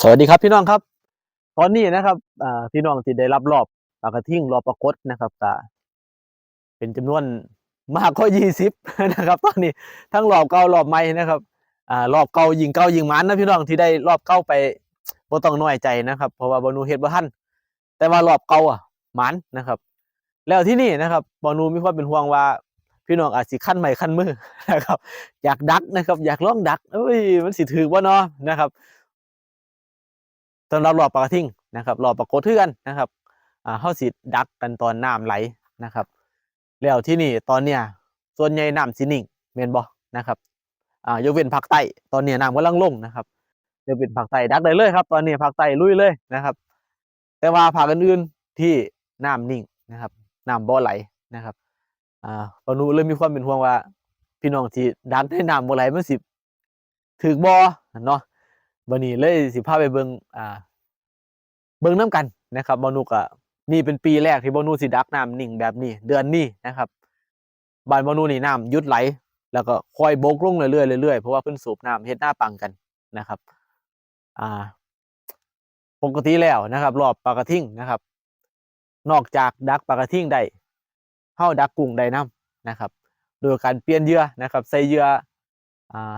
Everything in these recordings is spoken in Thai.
สวัสดีครับพี่น้องครับ ตอนนี้นะครับพี่น้องที่ได้รับรอบปากกระทิ่งรอบปรากฏนะครับก็เป็นจำนวนมากกว่ายี่สิบนะครับ ตอนนี้ทั้งรอบเก่ารอบใหม่นะครับอ่ารอบเก่ายิงเก่ายิงมันนะพี่น้องที่ได้รอบเก่าไปบ่ต้องน้อยใจนะครับ เพราะว่าบอนูเฮ็ดบ่ทันแต่ว่ารอบเก่าอะมันนะครับ แล้วที่นี่นะครับบอนูมีความเป็นห่วงว่าพี่น้องอาจสิขั้นใหม่ขั้นมือนะครับ อยากดักนะครับ อยากลองดักเอ้ยมันสิถือว่าเนาะนะครับ สำหรับรอบปลากระทิ่งนะครับรอบปลากดเทือนนะครับอ่าเฮาสิดักกันตอนน้ำไหลนะครับ แล้วที่นี่ตอนเนี้ยส่วนใหญ่น้ำสินิ่งแม่นบ่นะครับอ่ายกเว้นภาคใต้ตอนเนี้ยน้ำกำลังลงนะครับยกเว้นภาคใต้ดักได้เลยครับ ตอนนี้ภาคใต้ลุยเลยนะครับ แต่ว่าภาคอื่นๆที่น้ำนิ่งนะครับน้ำบ่ไหลนะครับอ่าปนุเลยมีความเป็นห่วงว่า พี่น้องที่ดักในน้ำบ่ไหลมันสิถึกบ่เนาะ บันนี้เลยสิพาไปเบิงอ่า เบิงน้ำกันนะครับบอนุกอะนี่เป็นปีแรกที่บอนูสิดักน้ำนิ่งแบบนี้ เดือนนี้นะครับบ้านบอนูนี่น้ำยุดไหล แล้วก็คอยโบกลงเรื่อยๆเรื่อยๆเพราะว่าเพิ่นสูบน้ำเฮ็ดหน้าปังกันนะครับ อ่า ปกติแล้วนะครับ รอบปลากระทิ่งนะครับ นอกจากดักปลากระทิ่งได้เฮาดักกุ้งได้น้ำนะครับ โดยการเปลี่ยนเหยื่อนะครับ ใส่เหยื่ออ่า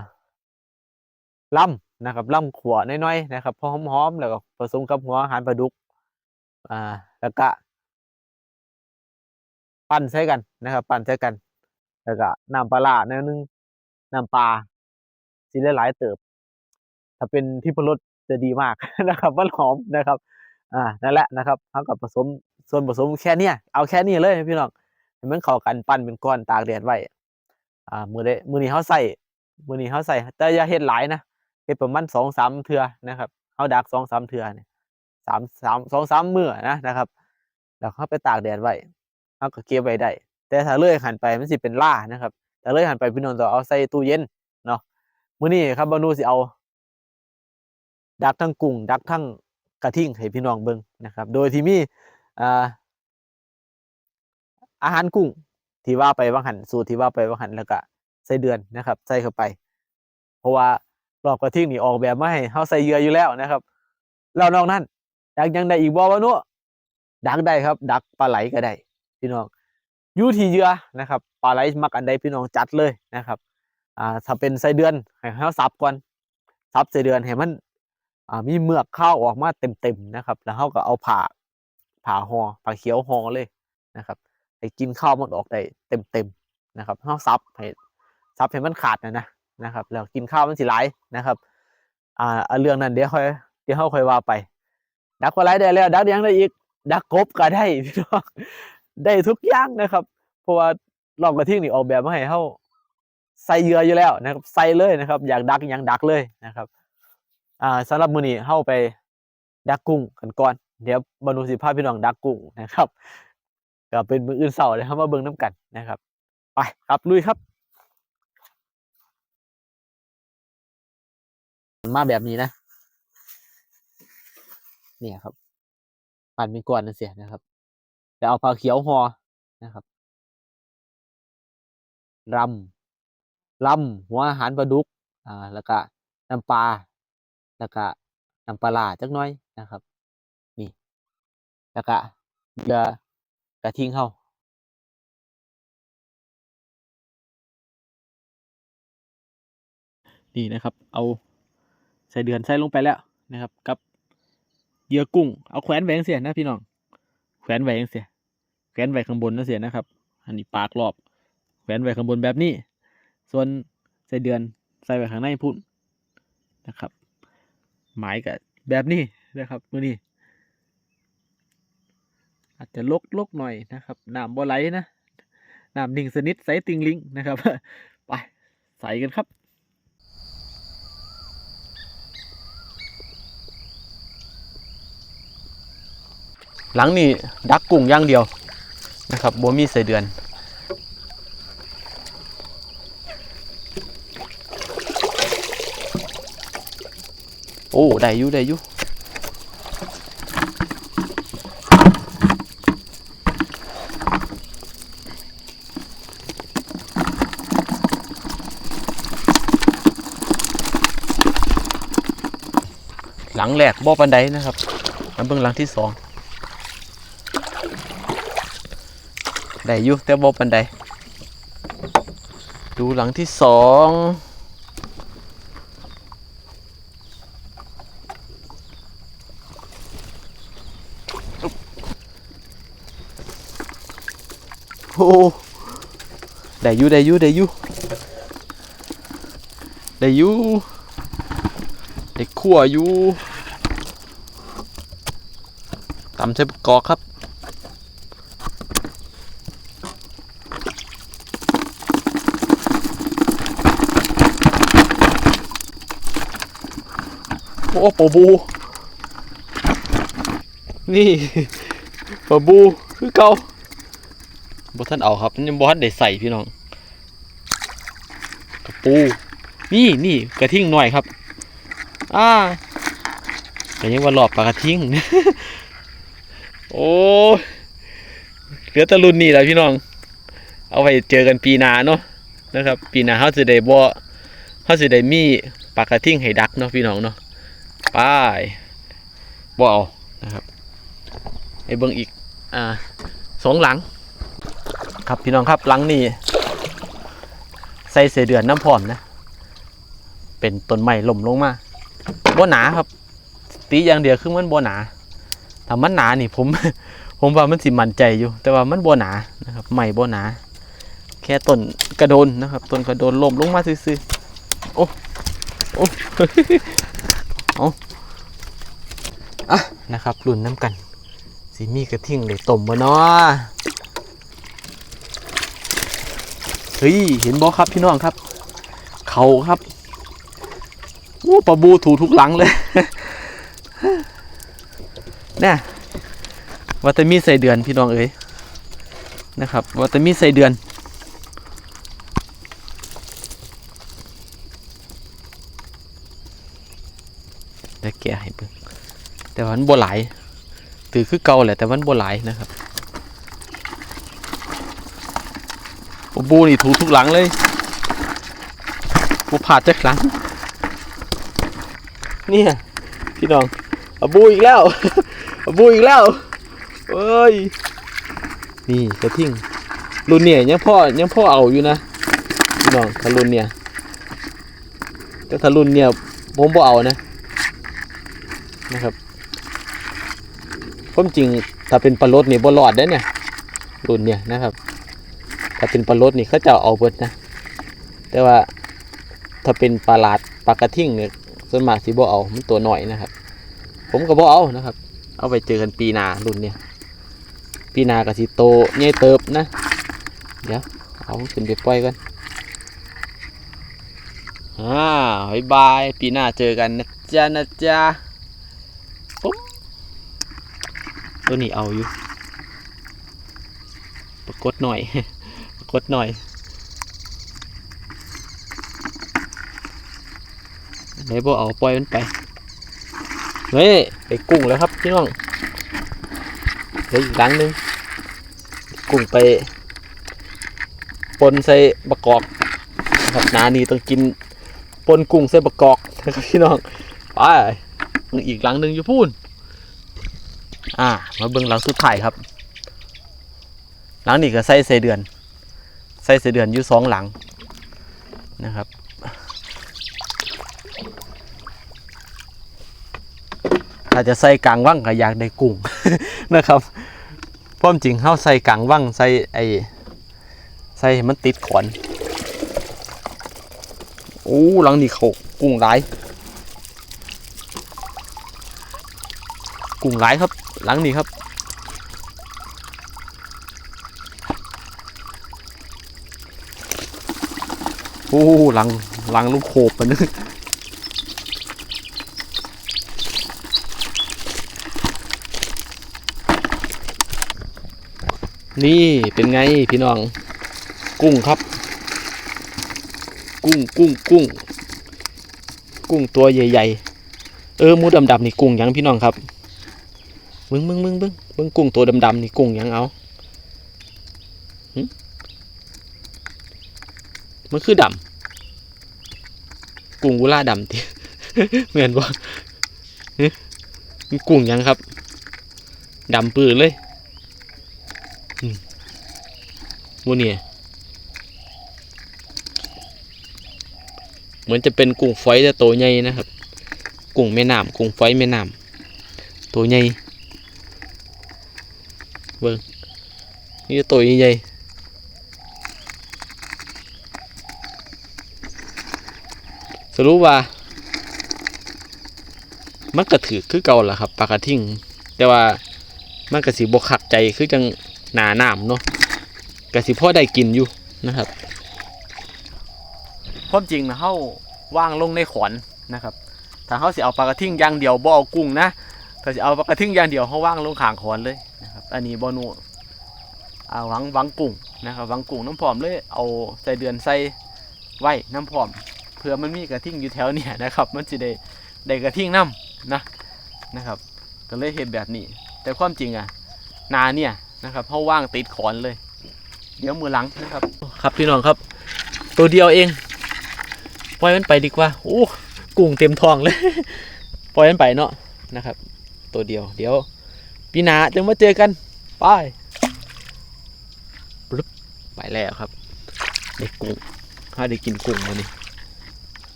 ล่ำ นะครับล่ำขวน้อยๆนะครับพอหอมๆแล้วก็ผสมกับหัวอาหารปลาดุกอ่าแล้วก็ปั้นใส่กันนะครับ ปั้นใส่กัน แล้วก็น้ำปลาร้าแนวนึงน้ำปลาสิหลายๆเติบ ถ้าเป็นที่พรสจะดีมากนะครับมันหอมนะครับ อ่านั่นแหละนะครับเท่ากับผสมส่วนผสมแค่เนี้ยเอาแค่นี้เลยพี่น้องให้มันเข้ากันปั้นเป็นก้อนตากแดดไว้อ่ามือได้มือนี้เขาใส่มือนี้เขาใส่แต่อย่าเฮ็ดหลายนะ เฮ็ดประมาณสองสามเทื่อนะครับเขาดักสองสามเทื่อเนี่ยสามสามสองสามมื้อนะนะครับ แล้วเขาไปตากแดดไว้เขาก็เก็บไว้ได้ แต่ถ้าเลื่อยหันไปมันสิเป็นล่านะครับถ้าเลื่อยหันไปพี่น้องต้องเอาใส่ตู้เย็นเนาะมื้อนี้ครับบานูสิเอา ดักทั้งกุ้งดักทั้งกระทิ่งให้พี่น้องเบิ่งนะครับ โดยที่มีอ่าอาหารกุ้งที่ว่าไปว่าหันสูตรที่ว่าไปว่าหันแล้วก็ใส่เดือนนะครับ ใส่เข้าไป เพราะว่า รอบกระทิ่งนี่ออกแบบมาให้เฮาใส่เหยื่ออยู่แล้วนะครับ แล้วนอกนั้นดักยังได้อีกบ่วะเนาะดักได้ครับ ดักปลาไหลก็ได้ พี่น้องอยู่ที่เหยื่อนะครับปลาไหลมักอันใดพี่น้องจัดเลยนะครับอ่าถ้าเป็นไส้เดือนให้เฮาสับก่อนสับไส้เดือนให้มันอ่ามีเมือกข้าวออกมาเต็มๆนะครับ แล้วเฮาก็เอาผ่าผ่าห่อผ่าเขียวห่อเลยนะครับให้กินข้าวมันออกได้เต็มๆนะครับเฮาสับให้สับให้มันขาดนะนะ นะครับ แล้วกินข้าวมันสิหลายนะครับ อ่าเรื่องนั้นเดี๋ยวค่อยเดี๋ยวเฮาค่อยว่าไป ดักปลาไหลได้แล้ว ดักยังได้อีก ดักกบก็ได้พี่น้องได้ทุกอย่างนะครับ เพราะว่ารอบกระทิ่งนี่ออกแบบมาให้เฮาใส่เยื่ออยู่แล้วนะครับ ใส่เลยนะครับ อยากดักยังดักเลยนะครับ อ่าสำหรับมือนี้เฮาไปดักกุ้งกันก่อน เดี๋ยวบรรนุสิพาพี่น้องดักกุ้งนะครับก็เป็นมืออื่นเช้าเดี๋ยวเฮามาเบิ่งนํกันนะครับ ไปครับลุยครับ มาแบบนี้นะ เนี่ยครับปั่นเป็นก้อนนั่นเสียนะครับแล้วเอาผ้าเขียวห่อนะครับรำรำหัวอาหารปลาดุก อ่า แล้วก็น้ำปลา แล้วก็น้ำปลาจักน้อยนะครับ นี่ แล้วก็เหยื่อกระทิงเฮานี่นะครับ เอา ใส่เดือนใส่ลงไปแล้วนะครับ กับเหยื่อกุ้งเอาแขวนไว้จั่งเสียนะพี่น้องแขวนไว้จั่งเสียแขวนไว้ข้างบนนั่นเสียนะครับ อันนี้ปากรอบแขวนไว้ข้างบนแบบนี้ ส่วนใส่เดือนใส่ไว้ข้างในพุ่นนะครับหมายกับแบบนี้นะครับมือนี้อาจจะลกลกหน่อยนะครับน้ำบ่ไหลนะน้ำนิ่งสนิทใสติงลิงนะครับ ไปใส่กันครับ หลังนี่ดักกุ้งอย่างเดียวนะครับบ่มีใส่เดือน โอ้ได้อยู่ได้อยู่หลังแรกบ่ปันไดนะครับมาเบิ่งหลังที่สอง ได้อยู่แต่บ่ปันไดดูหลังที่สองโอ้ได้อยู่ได้อยู่ได้อยู่ได้อยู่ไอ้ขั่วอยู่ตำใส่ประกอครับ อ้ปอบู นี่ปอบูคือเก่าบ่ท่านเอาครับยังบ่ทันได้ใส่พี่น้องกระปู นี่นี่กระทิ่งหน่อยครับ อ่าแต่ยังว่าหลอบปลากระทิงโอ้เหลือตะรุ่นนี่แหละพี่น้อง เอาไปเจอกันปีหน้าเนาะนะครับ ปีหน้าเขาจะได้บ่เขาจะได้มีปลากระทิงให้ดักเนาะพี่น้องเนาะ ไปบ่เอานะครับไอ้เบิ่งอีกอ่าสองหลัง ครับพี่น้องครับหลังนี่ใส่เสเดือนน้ำพร้อมนะ เป็นต้นไม้ล่มลงมาบ่หนาครับ ตีอย่างเดียวคือมันบ่หนาถ้ามันหนานี่ผมผมว่ามันสิมั่นใจอยู่ แต่ว่ามันบ่หนานะครับไม้บ่หนา แค่ต้นกระโดนนะครับต้นกระโดนล่มลงมาซื่อๆโอ้โอ้ เอาอะนะครับรุ่นน้ำกันสีมีกระทิ่งเลยต้มบ่เนาะเฮ้ยเห็นบ่ครับพี่น้องครับ เขาครับโอ้ปลาบูถูทุกหลังเลยเนี่ยวัตมีใส่เดือนพี่น้องเอ๋ยนะครับวัตมีใส่เดือน แต่แกะให้เบิ่ง แต่ว่ามันบ่หลายตือคือเก่าแหละแต่มันบ่หลายนะครับปลาบูนี่ถูทุกหลังเลยบูผาดจักหลังเนี่ยพี่น้องอบูอีกแล้วอบูอีกแล้วเอ้ยนี่กระทิ่งรุ่นเนี่ยยังพ่อยังพ่อเอาอยู่นะพี่น้องถ้ารุ่นเนี่ยแต่ถ้ารุ่นเนี่ยผมบ่เอานะนะครับ ความจริงถ้าเป็นปลาลดนี่บ่รอดได้เนี่ยรุ่นเนี่ยนะครับ ถ้าเป็นปลาลดนี่เขาจะเอาเบิดนะ แต่ว่าถ้าเป็นปลาหลาดปลากระทิ่งเนี่ยส่วนมากสิบ่เอามันตัวหน่อยนะครับ ผมก็บ่เอานะครับ เอาไปเจอกันปีนารุ่นเนี่ยปีนาก็สิโตใหญ่เติบนะ เดี๋ยวเอาขึ้นไปปล่อยกันอ่าบายบาย ปีหน้าเจอกันนะจ๊ะนะจ๊ะปุ๊บ ตัวนี้เอาอยู่ ปรากฏหน่อย ปรากฏหน่อยไหนบ่เอาปล่อยมันไปเฮ้ยไปกุ้งแล้วครับพี่น้องเดี๋ยอีกหลังหนึง กุ้งไปปนใส่บะกอกครับนานี้ต้องกินปนกุ้งใส่บะกอกนะครับพี่น้องไปอีกหลังหนึ่งอยู่พูน อ่า มาเบิ่งหลังสุดท้ายครับ หลังนี้ก็ใส่ใส่เดือน ใส่ใส่เดือนอยู่สองหลังนะครับถ้าจะใส่กลางว่างก็อยากได้กุ้งนะครับพราะจริงเขาใส่กลางว่างใส่ไอ้ใส่มันติดขอนโอ้หลังนี้เขากุ้งหลาย กุ้งหลายครับ หลังนี้ครับ โอ้หลังหลังลูกโขบมันนึงนี่เป็นไงพี่น้อง กุ้งครับ กุ้งกุ้งกุ้ง กุ้งตัวใหญ่ ๆ เออมูดำๆนี่กุ้งยังพี่น้องครับ มึงมึงมึงมึงมึงกุ้งตัวดำๆนี่กุ้งยังเอาหมันคือดำกุ้งกุล่าดำติเหมือนบ่ฮึมันกุ้งยังครับดำปื้อเลยมวันี่เหมือนจะเป็นกุ้งฝอยแต่ตัวใหญ่นะครับ กุ้งแม่น้ำกุ้งฝอยแม่น้ำตัวใหญ่ เบิ่งนี่ตัวใหญ่ๆสรุปว่า มันก็ถือคือเก่าล่ะครับปลากระทิ่ง แต่ว่ามันก็สิบกขักใจคือจังหนาหนามเนาะก็สิพ่อได้กินอยู่นะครับความจริงนะเฮาว่างลงในขอนนะครับถ้าเฮาสิเอาปลากระทิ่งอย่างเดียวบ่เอากุ้งนะถ้าสิเอาปลากระทิ่งอย่างเดียวเฮาว่างลงขางขอนเลย อันนี้บ่หนูเอาหวังหวังกุ้งนะครับหวังกุ้งน้ำพร้อมเลยเอาใส่เดือนใส่ไว้น้ำพร้อมเผื่อมันมีกระทิ่งอยู่แถวเนี่ยนะครับ มันสิได้ได้กระทิ่งน้ำนะนะครับ ก็เลยเห็นแบบนี้ แต่ความจริงอะนาเนี่ยนะครับเขาว่างติดขอนเลย เดี๋ยวมือหลังนะครับ ครับพี่น้องครับ ตัวเดียวเองปล่อยมันไปดีกว่าโอ้กุ้งเต็มท้องเลย ปล่อยมันไปเนาะนะครับ ตัวเดียวเดี๋ยว ปีหนาจะมาเจอกันไปปึ๊บไปแล้วครับได้กุ้งถ้าได้กินกุ้งมานี่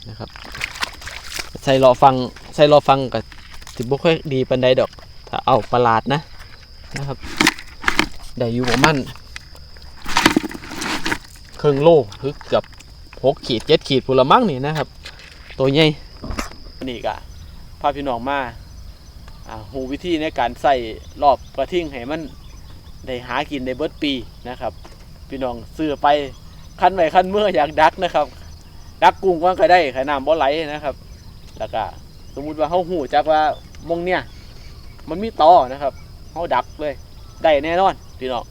นะครับใส่รอฟังใส่รอฟังกับสิบ่ค่อยดีปันใดดอก ถ้าเอาประหลาดนะนะครับได้อยู่ประมาณครึ่งโลหรือเกือบหกขีดเจ็ดขีดพูนละมั้งนี่นะครับ ตัวใหญ่นี่กะพาพี่น้องมาอ่า หูวิธีในการใส่รอบกระทิ่งให้มันได้หากินในเบิดปีนะครับ พี่น้องซื้อไปคันไว้คันเมื่ออยากดักนะครับ ดักกุ้งก็ก็ได้ขน้ำบ่ไหลนะครับ แล้วก็สมมุติว่าเขาหูจักว่ามงเนี่ย มันมีต่อนะครับเขาดักเลยได้แน่นอนพี่น้อง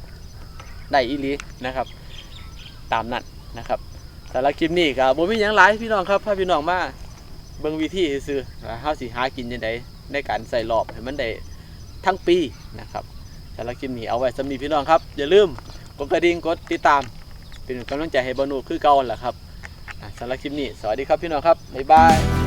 ได้อีลีนะครับ ตามนั้นนะครับแต่ละคลิปนี้ก็บ่มีหยังหลายพี่น้องครับพาพี่น้องมาเบิ่งวิธีซื่อๆว่าเฮาสิหากินยังไง ในการใส่รอบให้มันได้ทั้งปีนะครับแต่ละคลิปนี้เอาไว้สำหรับพี่น้องครับ อย่าลืมกดกระดิ่งกดติดตาม เป็นกำลังใจให้บอนูคือเก่าแหละครับสำหรับคลิปนี้ สวัสดีครับพี่น้องครับบ๊ายบาย